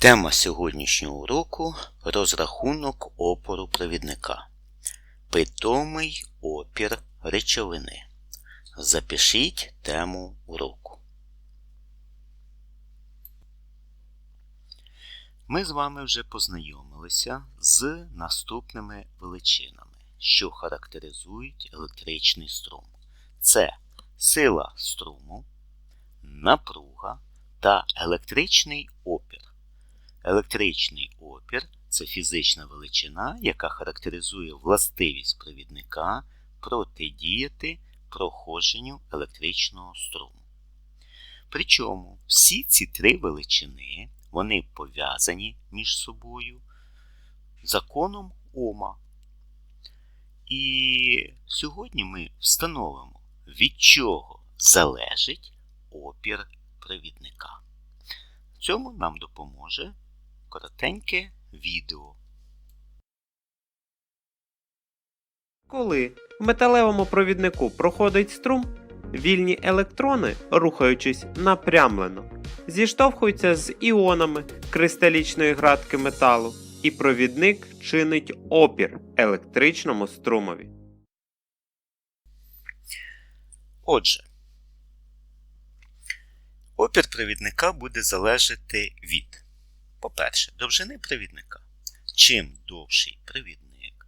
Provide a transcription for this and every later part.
Тема сьогоднішнього уроку розрахунок опору провідника. Питомий опір речовини. Запишіть тему уроку. Ми з вами вже познайомилися з наступними величинами, що характеризують електричний струм. Це сила струму, напруга та електричний опір. Електричний опір це фізична величина, яка характеризує властивість провідника протидіяти проходженню електричного струму. Причому всі ці три величини вони пов'язані між собою законом Ома. І сьогодні ми встановимо, від чого залежить опір провідника. Цьому нам допоможе коротеньке відео. Коли в металевому провіднику проходить струм, вільні електрони, рухаючись напрямлено, зіштовхуються з іонами кристалічної градки металу, і провідник чинить опір електричному струмові. Отже, опір провідника буде залежати від, по-перше, довжини провідника. Чим довший провідник,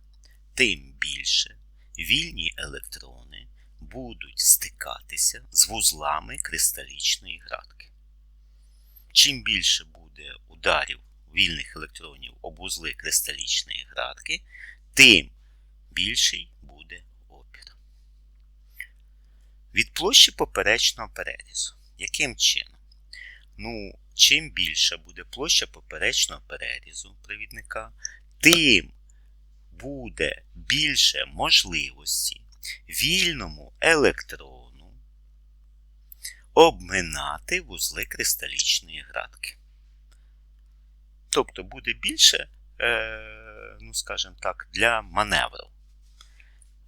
тим більше вільні електрони будуть стикатися з вузлами кристалічної градки. Чим більше буде ударів вільних електронів об вузли кристалічної градки, тим більший буде опір. Від площі поперечного перерізу. Яким чином? Ну, чим більша буде площа поперечного перерізу провідника, тим буде більше можливості вільному електрону обминати вузли кристалічної градки. Тобто буде більше, е, ну скажімо так, для маневру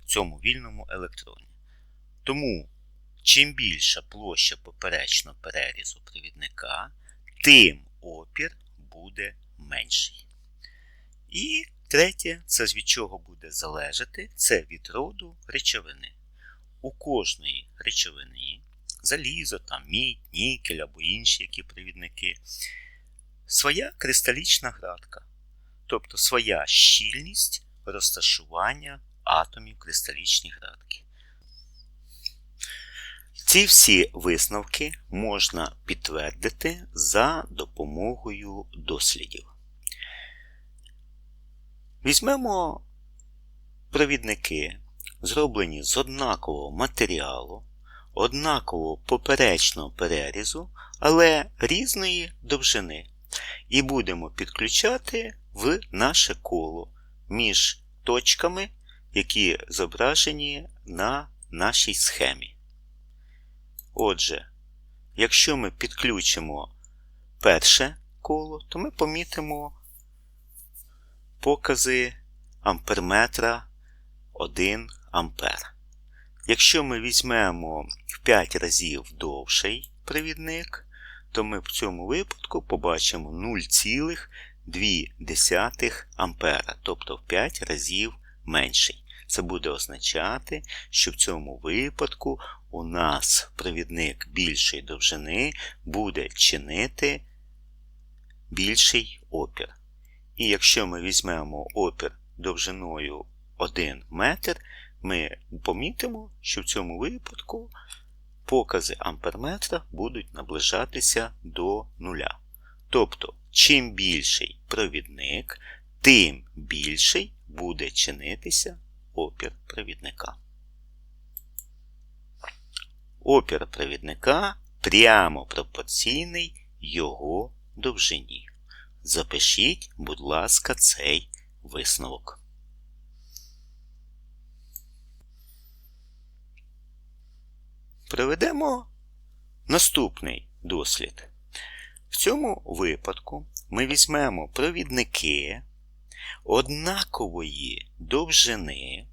в цьому вільному електроні. Тому, чим більша площа поперечного перерізу провідника, тим опір буде менший. І третє, це від чого буде залежати, це від роду речовини. У кожної речовини, залізо, там, мідь, нікель або інші які провідники, своя кристалічна градка, тобто своя щільність розташування атомів кристалічної градки. Ці всі висновки можна підтвердити за допомогою дослідів. Візьмемо провідники, зроблені з однакового матеріалу, однакового поперечного перерізу, але різної довжини, і будемо підключати в наше коло між точками, які зображені на нашій схемі. Отже, якщо ми підключимо перше коло, то ми помітимо покази амперметра 1 ампер. Якщо ми візьмемо в 5 разів довший провідник, то ми в цьому випадку побачимо 0,2 ампера, тобто в 5 разів менший. Це буде означати, що в цьому випадку у нас провідник більшої довжини буде чинити більший опір. І якщо ми візьмемо опір довжиною 1 метр, ми помітимо, що в цьому випадку покази амперметра будуть наближатися до нуля. Тобто, чим більший провідник, тим більший буде чинитися опір провідника. Опір провідника прямо пропорційний його довжині. Запишіть, будь ласка, цей висновок. Проведемо наступний дослід. В цьому випадку ми візьмемо провідники однакової довжини,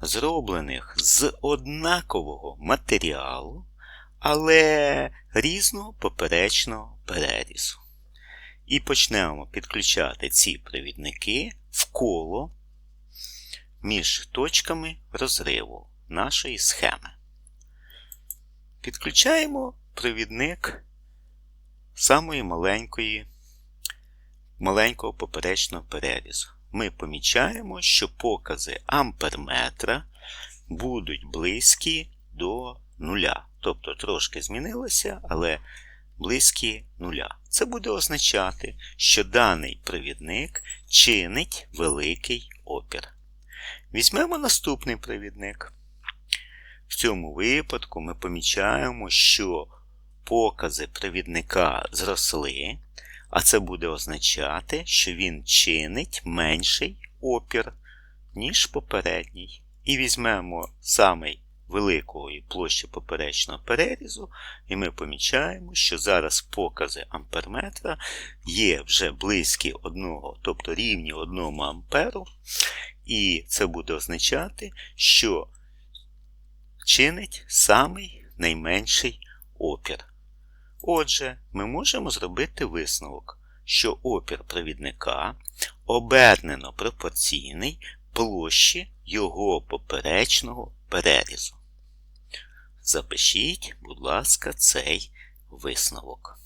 зроблених з однакового матеріалу, але різного поперечного перерізу. І почнемо підключати ці провідники в коло між точками розриву нашої схеми. Підключаємо провідник самої маленької, маленького поперечного перерізу. Ми помічаємо, що покази амперметра будуть близькі до нуля. Тобто трошки змінилося, але близькі нуля. Це буде означати, що даний провідник чинить великий опір. Візьмемо наступний провідник. В цьому випадку ми помічаємо, що покази провідника зросли, а це буде означати, що він чинить менший опір, ніж попередній. І візьмемо самий великої площі поперечного перерізу, і ми помічаємо, що зараз покази амперметра є вже близькі одного, тобто рівні 1 амперу, і це буде означати, що чинить самий найменший опір. Отже, ми можемо зробити висновок, що опір провідника обернено пропорційний площі його поперечного перерізу. Запишіть, будь ласка, цей висновок.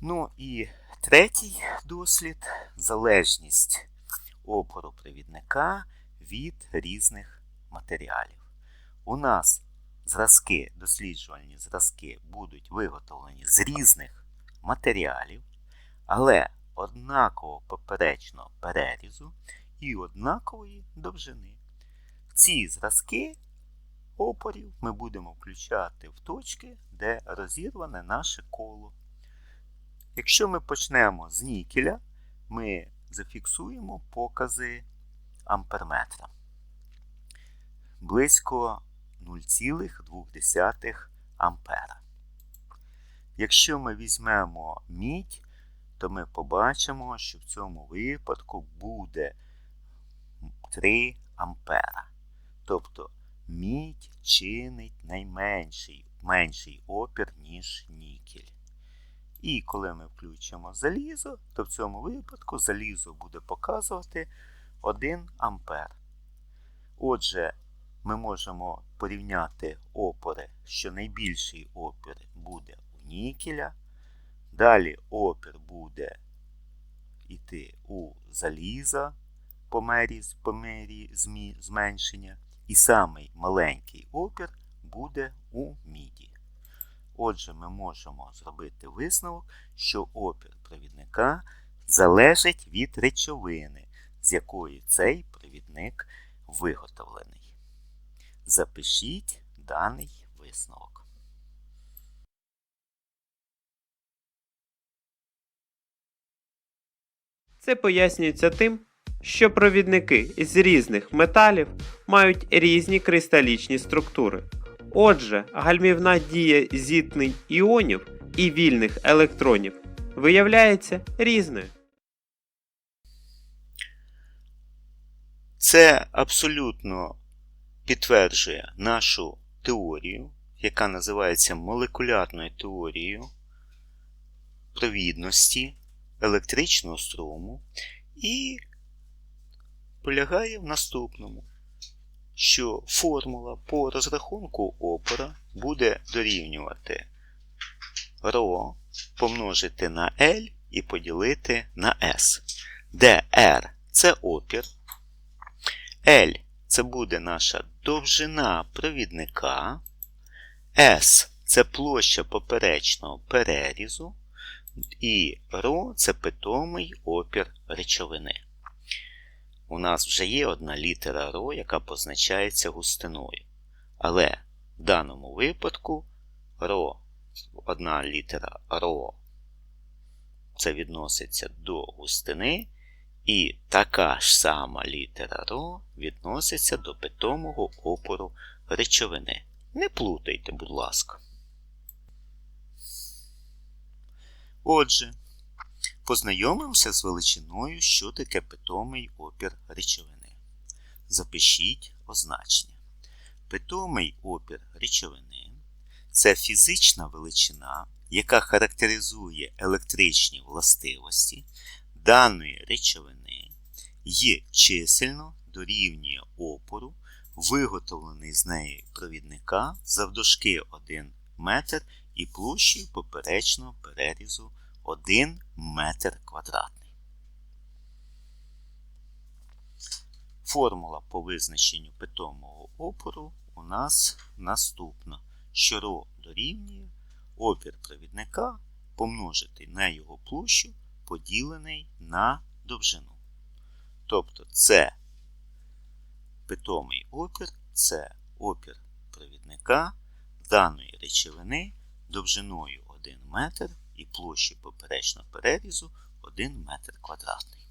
Ну і третій дослід залежність опору провідника від різних матеріалів. У нас зразки, досліджувальні зразки будуть виготовлені з різних матеріалів, але однаково поперечного перерізу і однакової довжини. Ці зразки опорів ми будемо включати в точки, де розірване наше коло. Якщо ми почнемо з нікеля, ми зафіксуємо покази амперметра. Близько 0,2 ампера. Якщо ми візьмемо мідь, то ми побачимо, що в цьому випадку буде 3 ампера. Тобто мідь чинить найменший менший опір, ніж нікель. І коли ми включимо залізо, то в цьому випадку залізо буде показувати 1 ампер. Отже, ми можемо порівняти опори, що найбільший опір буде у нікеля. Далі опір буде йти у заліза по мері, по мері зменшення. І самий маленький опір буде у міді. Отже, ми можемо зробити висновок, що опір провідника залежить від речовини, з якої цей провідник виготовлений. Запишіть даний висновок. Це пояснюється тим, що провідники з різних металів мають різні кристалічні структури. Отже, гальмівна дія зіткнень іонів і вільних електронів виявляється різною. Це абсолютно підтверджує нашу теорію, яка називається молекулярною теорією провідності електричного струму і полягає в наступному, що формула по розрахунку опора буде дорівнювати ρ помножити на L і поділити на S, де R це опір. L це буде наша довжина провідника, S це площа поперечного перерізу, і ρ це питомий опір речовини. У нас вже є одна літера ρ, яка позначається густиною. Але в даному випадку ρ, одна літера ρ, це відноситься до густини. І така ж сама літера Р відноситься до питомого опору речовини. Не плутайте, будь ласка. Отже, познайомимося з величиною, що таке питомий опір речовини. Запишіть означення. Питомий опір речовини це фізична величина, яка характеризує електричні властивості даної речовини, є чисельно дорівнює опору, виготовлений з неї провідника завдовжки 1 метр і площею поперечного перерізу 1 метр квадратний. Формула по визначенню питомого опору у нас наступна, що ро дорівнює опір провідника помножити на його площу, поділений на довжину. Тобто це питомий опір, це опір провідника даної речовини довжиною 1 метр і площі поперечного перерізу 1 метр квадратний.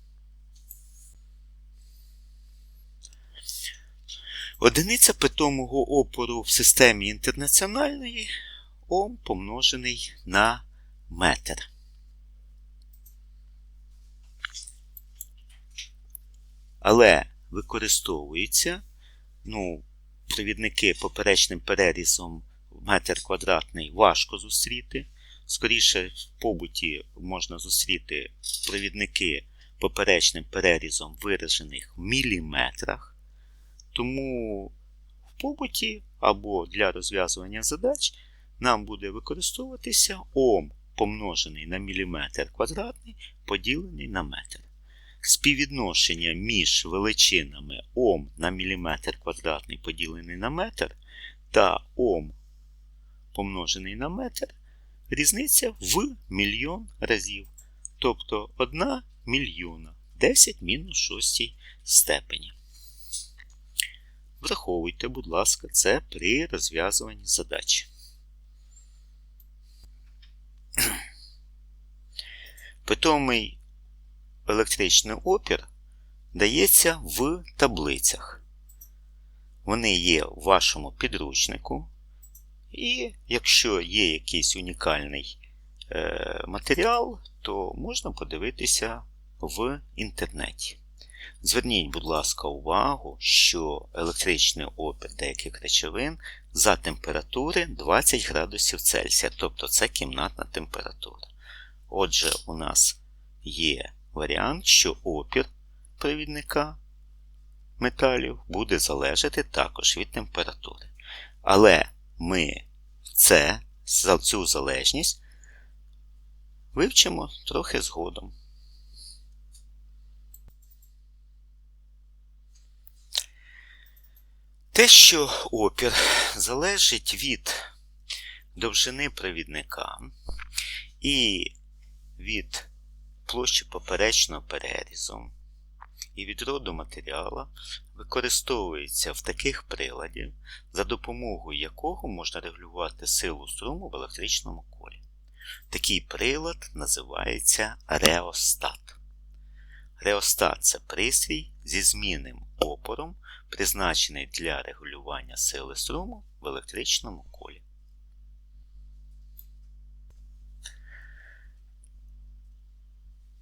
Одиниця питомого опору в системі інтернаціональної Ом помножений на метр. Але використовується ну, провідники поперечним перерізом в метр квадратний важко зустріти. Скоріше, в побуті можна зустріти провідники поперечним перерізом, виражених в міліметрах. Тому в побуті або для розв'язування задач нам буде використовуватися Ом помножений на міліметр квадратний, поділений на метр. Співвідношення між величинами Ом на міліметр квадратний поділений на метр та Ом помножений на метр різниця в мільйон разів. Тобто 1 мільйона 10 мінус 6 степені. Враховуйте, будь ласка, це при розв'язуванні задачі. Питомий електричний опір дається в таблицях. Вони є в вашому підручнику. І якщо є якийсь унікальний е, матеріал, то можна подивитися в інтернеті. Зверніть, будь ласка, увагу, що електричний опір деяких речовин за температури 20 градусів Цельсія, тобто це кімнатна температура. Отже, у нас є варіант, що опір провідника металів буде залежати також від температури. Але ми це, цю залежність вивчимо трохи згодом. Те, що опір залежить від довжини провідника і від площі поперечного перерізу і від роду матеріалу, використовується в таких приладів, за допомогою якого можна регулювати силу струму в електричному колі. Такий прилад називається реостат. Реостат це пристрій зі змінним опором, призначений для регулювання сили струму в електричному колі.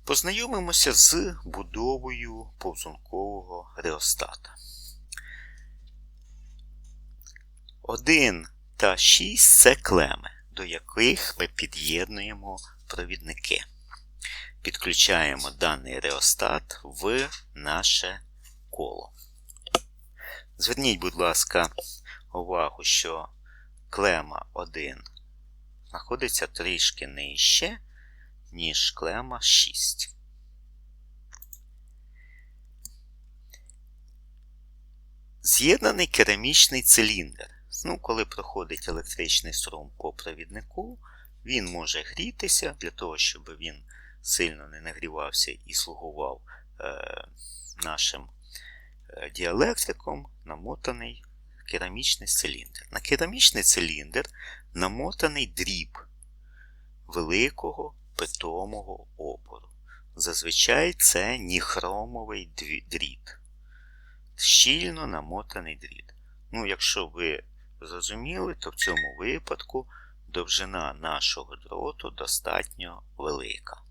Познайомимося з будовою повзункового реостата. 1 та 6 це клеми, до яких ми під'єднуємо провідники. Підключаємо даний реостат в наше коло. Зверніть, будь ласка, увагу, що клема 1 знаходиться трішки нижче, ніж клема 6. З'єднаний керамічний циліндр. Ну, Коли проходить електричний струм по провіднику, він може грітися для того, щоб він сильно не нагрівався і слугував е, нашим е, діелектриком, намотаний керамічний циліндр. На керамічний циліндр намотаний дріб великого питомого опору. Зазвичай це ніхромовий дріт. Щільно намотаний дріт. Ну, якщо ви зрозуміли, то в цьому випадку довжина нашого дроту достатньо велика.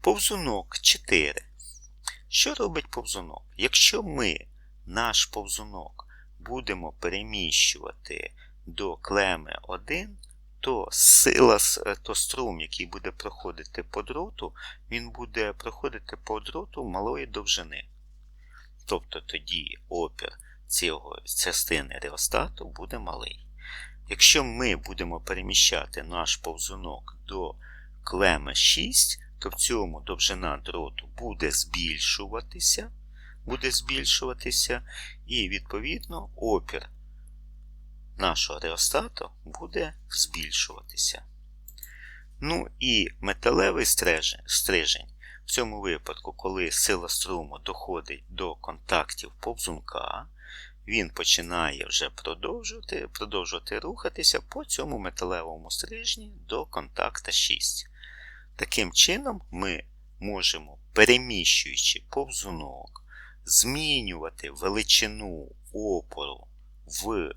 Повзунок 4. Що робить повзунок? Якщо ми наш повзунок будемо переміщувати до клеми 1, то сила, е, то струм, який буде проходити по дроту, він буде проходити по дроту малої довжини. Тобто тоді опір цього частини реостату буде малий. Якщо ми будемо переміщати наш повзунок до клеми 6, то в цьому довжина дроту буде збільшуватися, буде збільшуватися, і відповідно опір нашого реостату буде збільшуватися. Ну і металевий стрижень, в цьому випадку, коли сила струму доходить до контактів повзунка, він починає вже продовжувати, продовжувати рухатися по цьому металевому стрижні до контакта 6. Таким чином, ми можемо, переміщуючи повзунок, змінювати величину опору в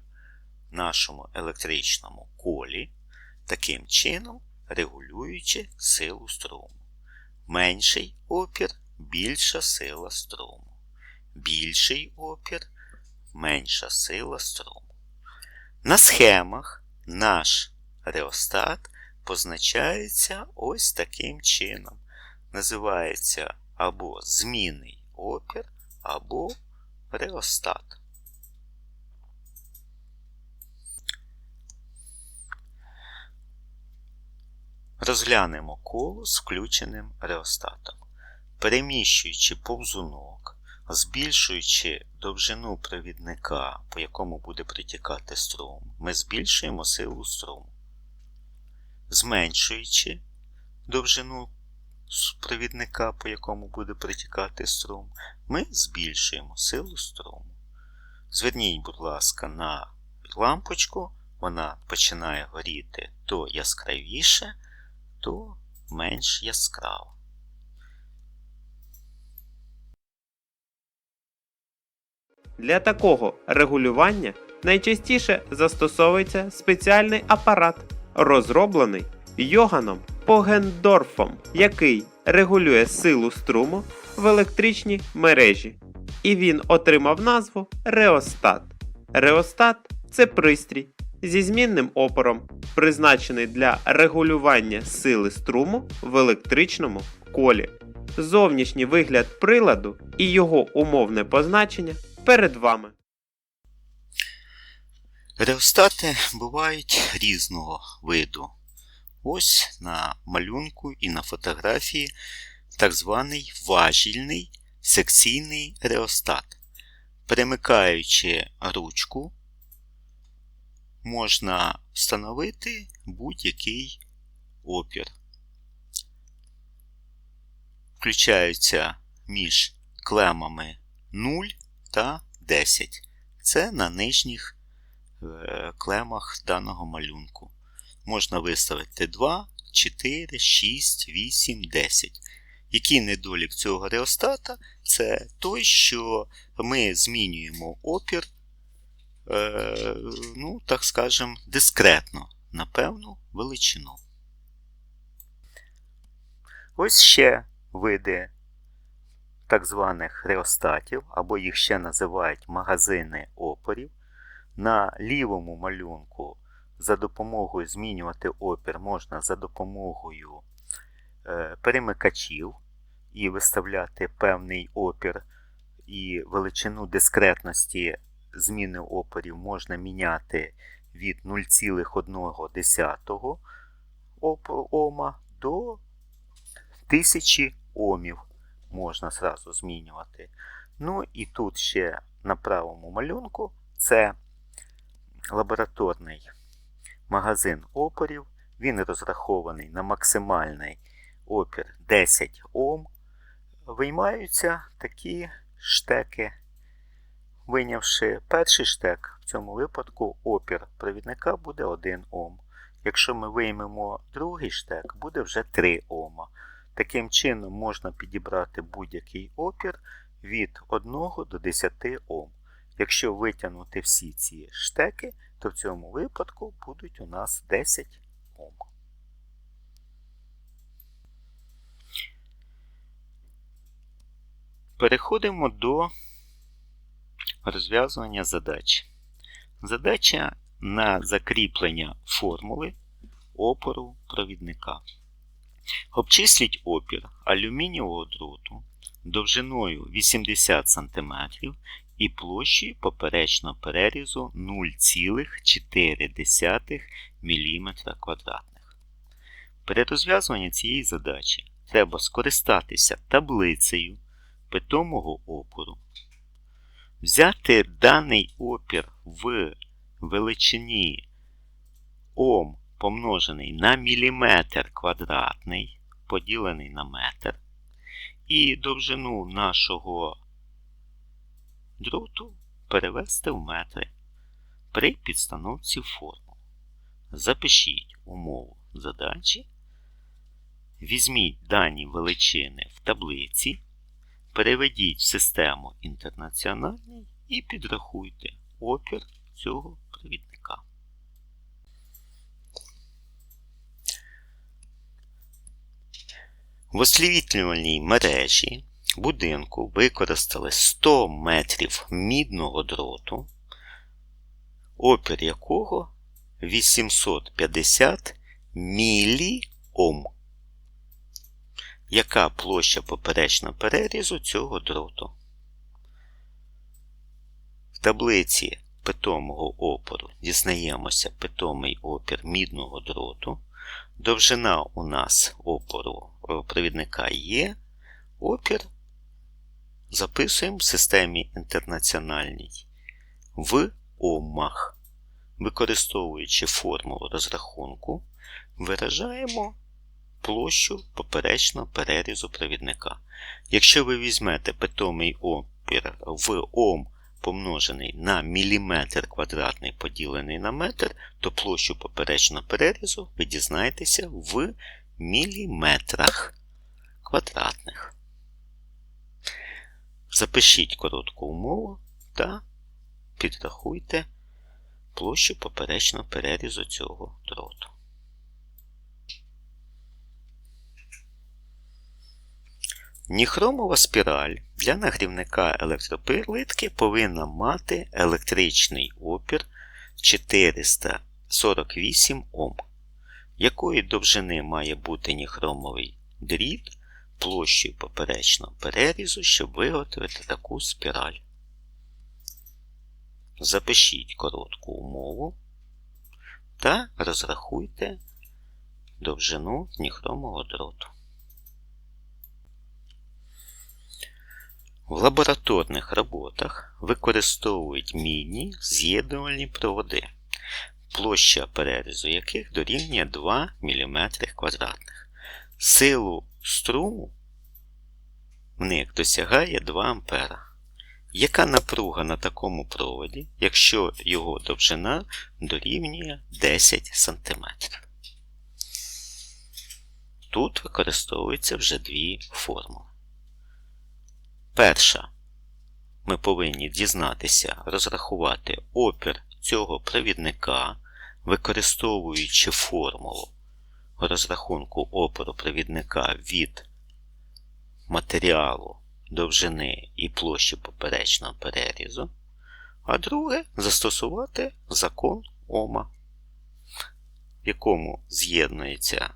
нашому електричному колі, таким чином регулюючи силу струму. Менший опір більша сила струму. Більший опір менша сила струму. На схемах наш реостат позначається ось таким чином. Називається або змінний опір, або реостат. Розглянемо коло з включеним реостатом. Переміщуючи повзунок, збільшуючи довжину провідника, по якому буде притікати струм, ми збільшуємо силу струму. Зменшуючи довжину провідника, по якому буде притікати струм, ми збільшуємо силу струму. Зверніть, будь ласка, на лампочку, вона починає горіти то яскравіше, то менш яскраво. Для такого регулювання найчастіше застосовується спеціальний апарат, розроблений Йоганом Погендорфом, який регулює силу струму в електричній мережі. І він отримав назву реостат. Реостат це пристрій зі змінним опором, призначений для регулювання сили струму в електричному колі. Зовнішній вигляд приладу і його умовне позначення перед вами. Реостати бувають різного виду. Ось на малюнку і на фотографії так званий важільний секційний реостат. Перемикаючи ручку, можна встановити будь-який опір. Включаються між клемами 0 та 10. Це на нижніх е, клемах даного малюнку. Можна виставити 2, 4, 6, 8, 10. Який недолік цього реостата? Це той, що ми змінюємо опір, е, ну, так скажемо, дискретно на певну величину. Ось ще види так званих реостатів, або їх ще називають магазини опорів. На лівому малюнку за допомогою змінювати опір можна за допомогою е, перемикачів і виставляти певний опір і величину дискретності зміни опорів можна міняти від 0,1 ома до 1000 омів можна зразу змінювати. Ну і тут ще на правому малюнку це лабораторний магазин опорів. Він розрахований на максимальний опір 10 Ом. Виймаються такі штеки. Вийнявши перший штек, в цьому випадку опір провідника буде 1 Ом. Якщо ми виймемо другий штек, буде вже 3 Ома. Таким чином можна підібрати будь-який опір від 1 до 10 Ом. Якщо витягнути всі ці штеки, то в цьому випадку будуть у нас 10 Ом. Переходимо до розв'язування задач. Задача на закріплення формули опору провідника. Обчисліть опір алюмінієвого дроту довжиною 80 см і площею поперечного перерізу 0,4 мм. При розв'язуванні цієї задачі треба скористатися таблицею питомого опору, взяти даний опір в величині Ом помножений на міліметр квадратний, поділений на метр, і довжину нашого дроту перевести в метри при підстановці формул. Запишіть умову задачі, візьміть дані величини в таблиці, переведіть в систему інтернаціональний і підрахуйте опір цього провідника. В освітлювальній мережі будинку використали 100 метрів мідного дроту, опір якого 850 міліом. Яка площа поперечного перерізу цього дроту? В таблиці питомого опору дізнаємося питомий опір мідного дроту. Довжина у нас опору е, провідника є. Опір записуємо в системі інтернаціональній в омах. Використовуючи формулу розрахунку, виражаємо площу поперечного перерізу провідника. Якщо ви візьмете питомий опір в ом помножений на міліметр квадратний поділений на метр, то площу поперечного перерізу ви дізнаєтеся в міліметрах квадратних. Запишіть коротку умову та підрахуйте площу поперечного перерізу цього дроту. Ніхромова спіраль для нагрівника електроплитки повинна мати електричний опір 448 Ом. Якої довжини має бути ніхромовий дріт площею поперечного перерізу, щоб виготовити таку спіраль. Запишіть коротку умову та розрахуйте довжину ніхромового дроту. В лабораторних роботах використовують мідні з'єднувальні проводи, площа перерізу яких дорівнює 2 мм. Силу струму в них досягає 2 А. Яка напруга на такому проводі, якщо його довжина дорівнює 10 см? Тут використовуються вже дві формули. Перша. Ми повинні дізнатися, розрахувати опір цього провідника, використовуючи формулу розрахунку опору провідника від матеріалу довжини і площі поперечного перерізу. А друге застосувати закон Ома, в якому з'єднується е,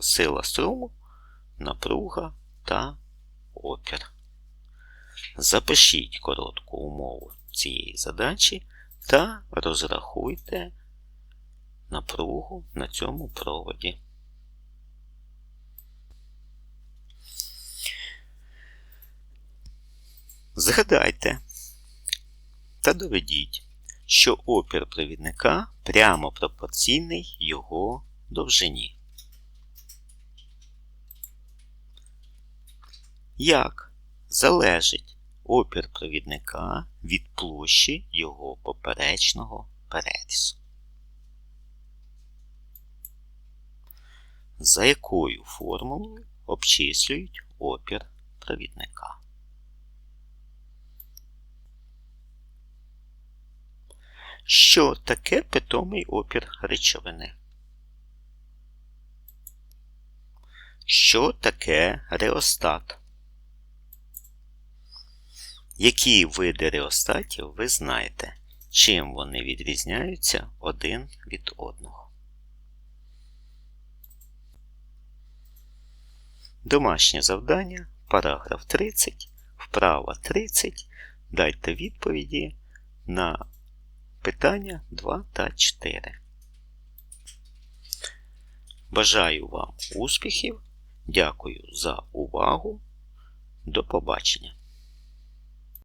сила струму, напруга та опір. Запишіть коротку умову цієї задачі та розрахуйте напругу на цьому проводі. Згадайте та доведіть, що опір провідника прямо пропорційний його довжині. Як залежить опір провідника від площі його поперечного перерізу? За якою формулою обчислюють опір провідника? Що таке питомий опір речовини? Що таке реостат? Які види реостатів ви знаєте? Чим вони відрізняються один від одного? Домашнє завдання, параграф 30, вправа 30. Дайте відповіді на питання 2 та 4. Бажаю вам успіхів. Дякую за увагу. До побачення.